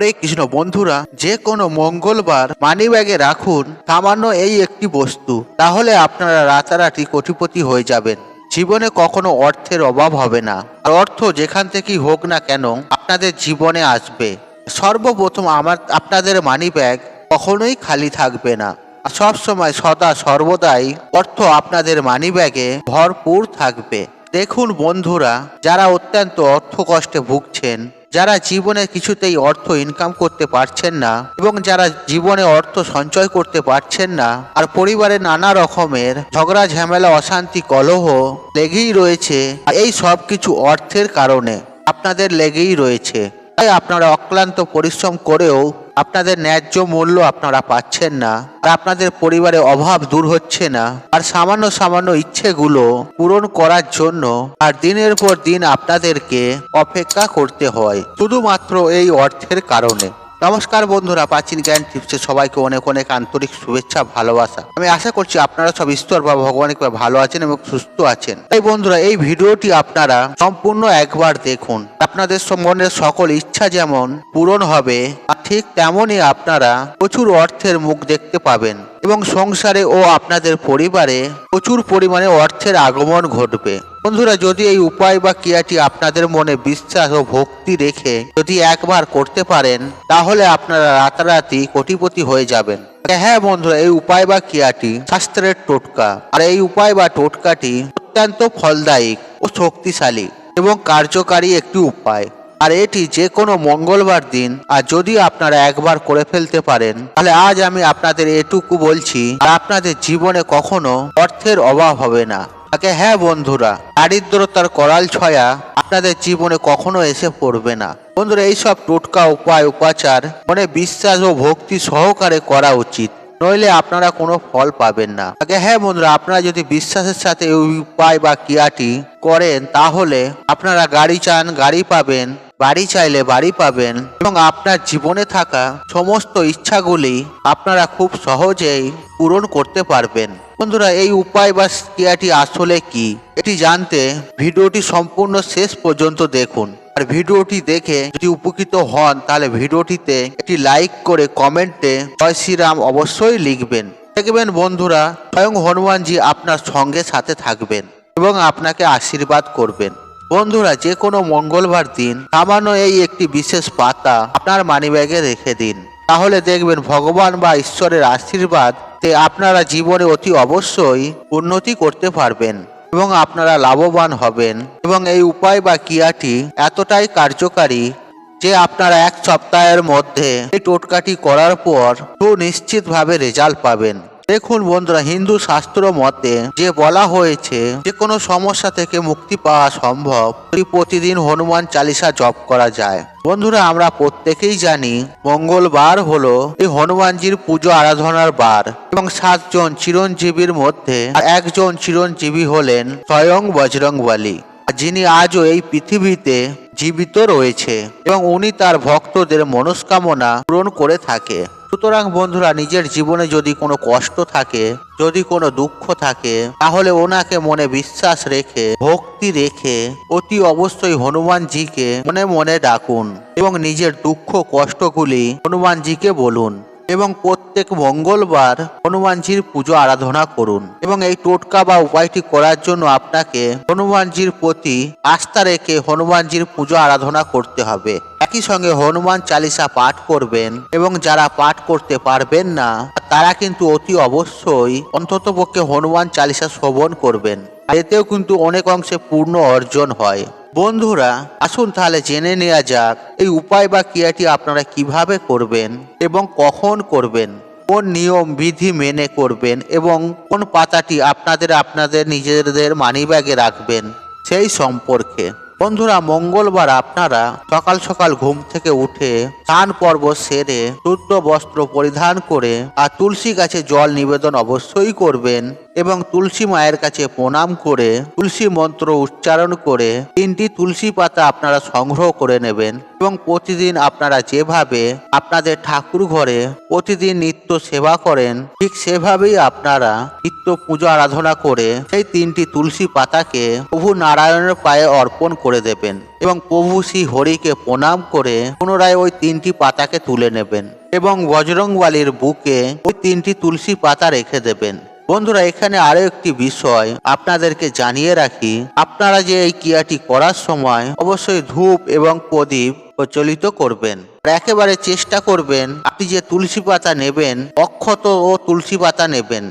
হরে কৃষ্ণ বন্ধুরা যে কোনো মঙ্গলবার মানি ব্যাগে রাখুন, সামান্য এই একটি বস্তু, তাহলে আপনারা রাতারাতি কোটিপতি হয়ে যাবেন। জীবনে কখনো অর্থের অভাব হবে না। আর অর্থ যেখান থেকেই হোক না কেন, আপনাদের জীবনে আসবে। সর্বপ্রথম আমার, আপনাদের মানি ব্যাগ কখনোই খালি থাকবে না। সব সময় সদা সর্বদাই অর্থ আপনাদের মানি ব্যাগে ভরপুর থাকবে। দেখুন বন্ধুরা, যারা অত্যন্ত অর্থ কষ্টে ভুগছেন যারা জীবনে কিছুতেই অর্থ ইনকাম করতে পারছেন না এবং যারা জীবনে অর্থ সঞ্চয় করতে পারছেন না, আর পরিবারে নানা রকমের ঝগড়া, ঝামেলা, অশান্তি, কলহ লেগেই রয়েছে, এই সব কিছু অর্থের কারণে আপনাদের লেগেই রয়েছে। তাই আপনারা অক্লান্ত পরিশ্রম করেও আপনাদের ন্যায্য মূল্য আপনারা পাচ্ছেন না, আর আপনাদের পরিবারে অভাব দূর হচ্ছে না, আর সামান্য সামান্য ইচ্ছেগুলো পূরণ করার জন্য আর দিনের পর দিন আপনাদেরকে অপেক্ষা করতে হয়, শুধুমাত্র এই অর্থের কারণে। নমস্কার বন্ধুরা, প্রাচীন জ্ঞান টিপসে সবাইকে অনেক অনেক আন্তরিক শুভেচ্ছা, ভালোবাসা। আমি আশা করছি আপনারা সব ঈশ্বর বা ভগবানের ভালো আছেন এবং সুস্থ আছেন। তাই বন্ধুরা, এই ভিডিওটি আপনারা সম্পূর্ণ একবার দেখুন। আপনাদের মনের সকল ইচ্ছা যেমন পূরণ হবে ঠিক তেমনই আপনারা প্রচুর অর্থের মুখ দেখতে পাবেন এবং সংসারে ও আপনাদের পরিবারে প্রচুর পরিমাণে অর্থের আগমন ঘটবে। বন্ধুরা, যদি এই উপায় বা ক্রিয়াটি আপনাদের মনে বিশ্বাস ও ভক্তি রেখে যদি একবার করতে পারেন, তাহলে আপনারা রাতারাতি কোটিপতি হয়ে যাবেন। হ্যাঁ বন্ধুরা, এই উপায় বা ক্রিয়াটি শাস্ত্রের টোটকা। আর এই উপায় বা টোটকাটি অত্যন্ত ফলদায়ী ও শক্তিশালী এবং কার্যকারী একটি উপায়। আর এটি যে কোনো মঙ্গলবার দিন, আর যদি আপনারা একবার করে ফেলতে পারেন, তাহলে আজ আমি আপনাদের এটুকু বলছি, আর আপনাদের জীবনে কখনো অর্থের অভাব হবে না। তাকে হ্যাঁ বন্ধুরা, দারিদ্রতার করাল ছয়া আপনাদের জীবনে কখনো এসে পড়বে না। বন্ধুরা, এইসব টোটকা উপায়, উপাচার মনে বিশ্বাস ও ভক্তি সহকারে করা উচিত। নইলে আপনারা কোনো ফল পাবেন না। আগে হ্যাঁ বন্ধুরা, আপনারা যদি বিশ্বাসের সাথে এই উপায় বা ক্রিয়াটি করেন, তাহলে আপনারা গাড়ি চান, গাড়ি পাবেন, বাড়ি চাইলে বাড়ি পাবেন এবং আপনার জীবনে থাকা সমস্ত ইচ্ছাগুলি আপনারা খুব সহজেই পূরণ করতে পারবেন। বন্ধুরা, এই উপায় বা ক্রিয়াটি আসলে কি? এটি জানতে ভিডিওটি সম্পূর্ণ শেষ পর্যন্ত দেখুন। আর ভিডিওটি দেখে যদি উপকৃত হন, তাহলে ভিডিওটিতে একটি লাইক করে কমেন্টে জয় শ্রীরাম অবশ্যই লিখবেন। দেখবেন বন্ধুরা, স্বয়ং হনুমানজি আপনার সঙ্গে সাথে থাকবেন এবং আপনাকে আশীর্বাদ করবেন। বন্ধুরা, যে কোনো মঙ্গলবার দিন সামান্য এই একটি বিশেষ পাতা আপনার মানিব্যাগে রেখে দিন। তাহলে দেখবেন ভগবান বা ঈশ্বরের আশীর্বাদ তে আপনারা জীবনে অতি অবশ্যই উন্নতি করতে পারবেন। এবং আপনারা লাভবান হবেন। এবং এই উপায় বা ক্রিয়াটি এতটাই কার্যকারী যে আপনারা এক সপ্তাহের মধ্যে এই টোটকাটি করার পর সুনিশ্চিতভাবে রেজাল্ট পাবেন। দেখুন বন্ধুরা, হিন্দু শাস্ত্র মতে যে বলা হয়েছে যে কোনো সমস্যা থেকে মুক্তি পাওয়া সম্ভব প্রতিদিন হনুমান চালিসা জপ করা যায়। বন্ধুরা, আমরা প্রত্যেকেই জানি, মঙ্গলবার হলো এই হনুমানজির পুজো আরাধনার বার এবং সাতজন চিরঞ্জীবীর মধ্যে একজন চিরঞ্জীবী হলেন স্বয়ং বজরংবলী। যিনি আজও এই পৃথিবীতে জীবিত রয়েছে এবং উনি তার ভক্তদের মনস্কামনা পূরণ করে থাকে। সুতরাং বন্ধুরা, নিজের জীবনে যদি কোনো কষ্ট থাকে, যদি কোনো দুঃখ থাকে, তাহলে ওনাকে মনে বিশ্বাস রেখে, ভক্তি রেখে, অতি অবশ্যই হনুমানজিকে মনে মনে ডাকুন এবং নিজের দুঃখ কষ্টগুলি হনুমানজিকে বলুন এবং প্রত্যেক মঙ্গলবার হনুমানজির পুজো আরাধনা করুন এবং এই টোটকা বা উপায়টি করার জন্য আপনাকে হনুমানজির প্রতি আস্থা রেখে হনুমানজির পুজো আরাধনা করতে হবে। একই সঙ্গে হনুমান চালিসা পাঠ করবেন এবং যারা পাঠ করতে পারবেন না, তারা কিন্তু অতি অবশ্যই অন্ততপক্ষে হনুমান চালিসা শ্রবণ করবেন। এতেও কিন্তু অনেক অংশে পূর্ণ অর্জন হয়। বন্ধুরা, আসুন তাহলে জেনে নেওয়া যাক, এই উপায় বা ক্রিয়াটি আপনারা কীভাবে করবেন এবং কখন করবেন। কোন নিয়ম, বিধি মেনে করবেন এবং কোন পাতাটি আপনাদের আপনাদের নিজেদের মানিব্যাগে রাখবেন সেই সম্পর্কে। বন্ধুরা, মঙ্গলবার আপনারা সকাল সকাল ঘুম থেকে উঠে স্নান পর্ব সেরে শুদ্ধ বস্ত্র পরিধান করে আর তুলসী গাছে জল নিবেদন অবশ্যই করবেন। এবং তুলসী মায়ের কাছে প্রণাম করে, তুলসী মন্ত্র উচ্চারণ করে, তিনটি তুলসী পাতা আপনারা সংগ্রহ করে নেবেন এবং প্রতিদিন আপনারা যেভাবে আপনাদের ঠাকুর ঘরে প্রতিদিন নিত্য সেবা করেন, ঠিক সেভাবেই আপনারা নিত্য পূজা আরাধনা করে সেই তিনটি তুলসী পাতাকে প্রভু নারায়ণের পায়ে অর্পণ করে দেবেন এবং প্রভু শ্রী হরিকে প্রণাম করে পুনরায় ওই তিনটি পাতাকে তুলে নেবেন এবং বজরংবালির বুকে ওই তিনটি তুলসী পাতা রেখে দেবেন। বন্ধুরা, এখানে আরও একটি বিষয় আপনাদেরকে জানিয়ে রাখি। আপনারা যে এই ক্রিয়াটি করার সময় অবশ্যই ধূপ এবং প্রদীপ প্রচলিত করবেন। একেবারে চেষ্টা করবেন, আপনি যে তুলসী পাতা নেবেন, অক্ষত ও তুলসী পাতা নেবেন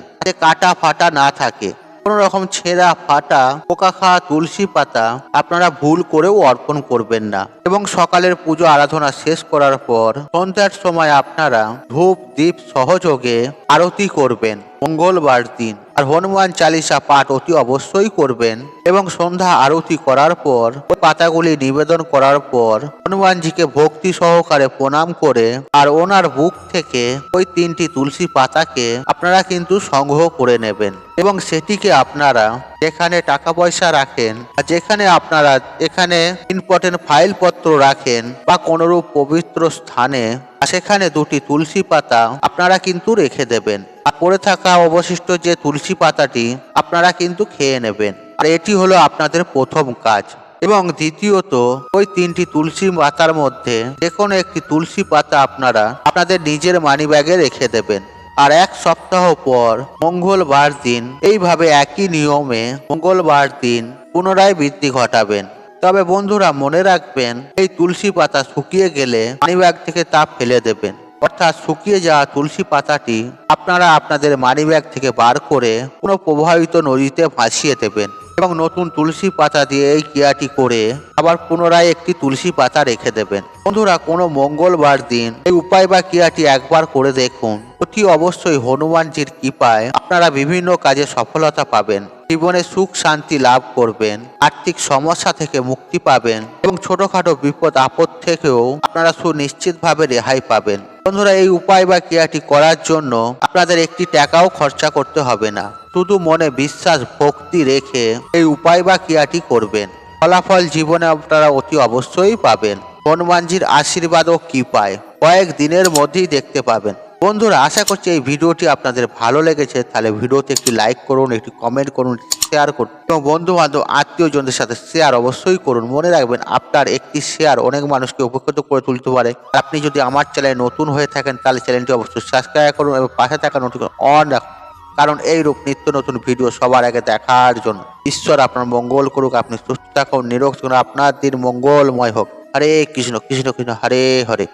কাটা ফাটা না থাকে। কোনো রকম ছেঁড়া ফাটা পোকা খাওয়া তুলসী পাতা আপনারা ভুল করেও অর্পণ করবেন না। এবং সকালের পুজো আরাধনা শেষ করার পর সন্ধ্যার সময় আপনারা ধূপ দ্বীপ সহযোগে আরতি করবেন, মঙ্গলবার দিন। আর হনুমান চালিসা পাঠ অতি অবশ্যই করবেন। এবং সন্ধ্যা আরতি করার পর ওই পাতাগুলি নিবেদন করার পর, হনুমানজিকে ভক্তি সহকারে প্রণাম করে আর ওনার বুক থেকে ওই তিনটি তুলসী পাতাকে আপনারা কিন্তু সংগ্রহ করে নেবেন। এবং সেটিকে আপনারা যেখানে টাকা পয়সা রাখেন আর যেখানে আপনারা এখানে ইম্পর্টেন্ট ফাইলপত্র রাখেন বা কোনোরূপ পবিত্র স্থানে, সেখানে দুটি তুলসী পাতা আপনারা কিন্তু রেখে দেবেন। আর পড়ে থাকা অবশিষ্ট যে তুলসী পাতাটি আপনারা কিন্তু খেয়ে নেবেন। আর এটি হলো আপনাদের প্রথম কাজ। এবং দ্বিতীয়ত, ওই তিনটি তুলসী পাতার মধ্যে যে কোনো একটি তুলসী পাতা আপনারা আপনাদের নিজের মানি ব্যাগে রেখে দেবেন। আর এক সপ্তাহ পর, মঙ্গলবার দিন, এইভাবে একই নিয়মে মঙ্গলবার দিন পুনরায় বৃদ্ধি ঘটাবেন। তবে বন্ধুরা, মনে রাখবেন, এই তুলসী পাতা শুকিয়ে গেলে মানিব্যাগ থেকে তা ফেলে দেবেন। অর্থাৎ শুকিয়ে যাওয়া তুলসী পাতাটি আপনারা আপনাদের মানিব্যাগ থেকে বার করে কোনো প্রবাহিত নদীতে ভাসিয়ে দেবেন। এবং নতুন তুলসী পাতা দিয়ে এই ক্রিয়াটি করে আবার পুনরায় একটি তুলসী পাতা রেখে দেবেন। বন্ধুরা, কোনো মঙ্গলবার দিন এই উপায় বা ক্রিয়াটি একবার করে দেখুন। অতি অবশ্যই হনুমানজির কৃপায় আপনারা বিভিন্ন কাজে সফলতা পাবেন, জীবনে সুখ শান্তি লাভ করবেন, আর্থিক সমস্যা থেকে মুক্তি পাবেন এবং ছোটখাটো বিপদ আপদ থেকেও আপনারা সুনিশ্চিতভাবে রেহাই পাবেন। বন্ধুরা, এই উপায় বা ক্রিয়াটি করার জন্য আপনাদের একটি টাকাও খরচা করতে হবে না। শুধু মনে বিশ্বাস, ভক্তি রেখে এই উপায় বা ক্রিয়াটি করবেন। ফলাফল জীবনে আপনারা অতি অবশ্যই পাবেন। হনুমানজির আশীর্বাদ ও কৃপায়। কয়েক দিনের মধ্যেই দেখতে পাবেন। বন্ধুরা, আশা করছি এই ভিডিওটি আপনাদের ভালো লেগেছে। তাহলে ভিডিওতে একটি লাইক করুন, একটি কমেন্ট করুন শেয়ার করুন। এবং বন্ধু বান্ধব আত্মীয়জনদের সাথে শেয়ার অবশ্যই করুন। মনে রাখবেন, আপনার একটি শেয়ার অনেক মানুষকে উপকৃত করে তুলতে পারে। আপনি যদি আমার চ্যানেলে নতুন হয়ে থাকেন, তাহলে চ্যানেলটি অবশ্যই সাবস্ক্রাইব করুন এবং পাশে থাকা নোটিফিকেশন অন রাখুন। কারণ এই রূপ নিত্য নতুন ভিডিও সবার আগে দেখার জন্য। ঈশ্বর আপনার মঙ্গল করুক, আপনি সুস্থ থাকুন, নিরোগ আপনার দিন মঙ্গলময় হোক। হরে কৃষ্ণ কৃষ্ণ কৃষ্ণ, হরে হরে।